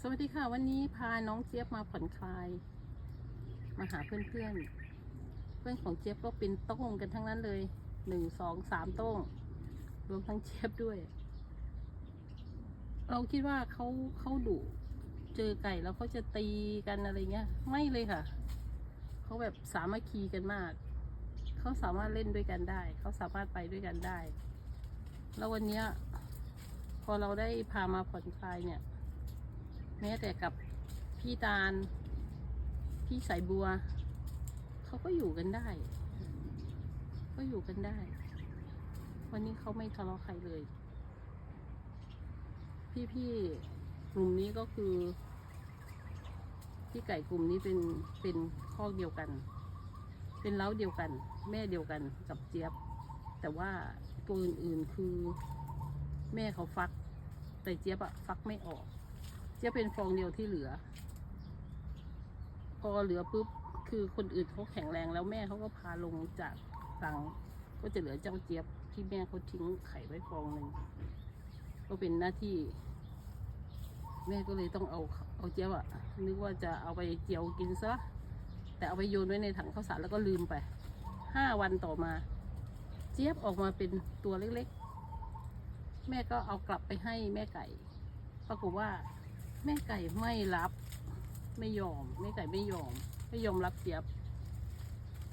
สวัสดีค่ะ วันนี้พาน้องเจี๊ยบมาผ่อนคลาย มาหาเพื่อนเพื่อนเพื่อนของเจี๊ยบก็เป็นโต้งกันทั้งนั้นเลยหนึ่งสองสามโต้งรวมทั้งเจี๊ยบด้วย เราคิดว่าเขาเขาดุเจอไก่แล้วเขาจะตีกันอะไรเงี้ย ไม่เลยค่ะเขาแบบสามัคคีกันมากเขาสามารถเล่นด้วยกันได้เขาสามารถไปด้วยกันได้ แล้ววันเนี้ยพอเราได้พามาผ่อนคลายเนี่ย แม้แต่กับพี่ตาล พี่สายบัว เขาก็อยู่กันได้ ก็อยู่กันได้ วันนี้เขาไม่ทะเลาะใครเลย พี่ๆกลุ่มนี้ก็คือพี่ไก่กลุ่มนี้เป็นเป็นข้อเดียวกัน เป็นเล้าเดียวกัน แม่เดียวกันกับเจี๊ยบ แต่ว่าตัวอื่นๆคือ แม่เขาฟัก แต่เจี๊ยบอะฟักไม่ออก จี๊ยบเป็นฟองเดียวที่เหลือ พอเหลือปุ๊บคือคนอื่นเขาแข็งแรงแล้วแม่เขาก็พาลงจากตังก็จะเหลือเจ้าเจี๊ยบที่แม่เขาทิ้งไข่ไว้ฟองหนึ่งก็เป็นหน้าที่ แม่ก็เลยต้องเอาเอาเจี๊ยบอะนึกว่าจะเอาไปเจียวกินซะแต่เอาไปโยนไว้ในถังข้าวสารแล้วก็ลืมไปห้าวันต่อมา เจี๊ยบออกมาเป็นตัวเล็กๆ แม่ก็เอากลับไปให้แม่ไก่ปรากฏว่า แม่ไก่ไม่รับ ไม่ยอม แม่ไก่ไม่ยอม ไม่ยอมรับเจี๊ยบ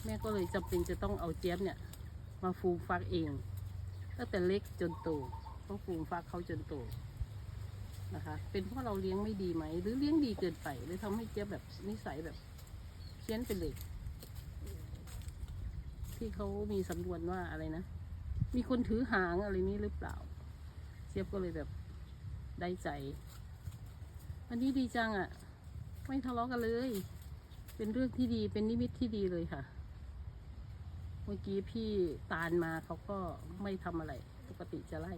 แม่ก็เลยจำเป็นจะต้องเอาเจี๊ยบเนี่ย มาฟูมฟักเองตั้งแต่เล็กจนโตต้องฟูมฟักเขาจนโตนะคะ เป็นเพราะเราเลี้ยงไม่ดีไหม หรือเลี้ยงดีเกินไปเลยทำให้เจี๊ยบแบบนิสัยแบบเพี้ยนไปเลยที่เขามีสำนวนว่าอะไรนะ มีคนถือหางอะไรนี้หรือเปล่า เจี๊ยบก็เลยแบบได้ใจ อันนี้ดีจังอะ่ะ ไม่ทะเลาะกันเลย เป็นเรื่องที่ดีเป็นนิมิตที่ดีเลยค่ะ เมื่อกี้พี่ตาลมาเขาก็ไม่ทำอะไร ปกติจะไล่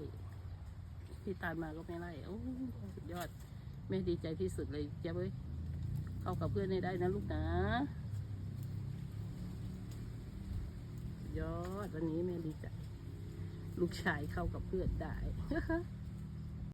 พี่ตาลมาก็ไม่ไล่โอ้สุดยอดแม่ดีใจที่สุดเลยเจ๊ยบเอ้ยเข้ากับเพื่อนได้นะลูกนะยอดวันนี้แม่ดีใจ ลูกชายเข้ากับเพื่อนได้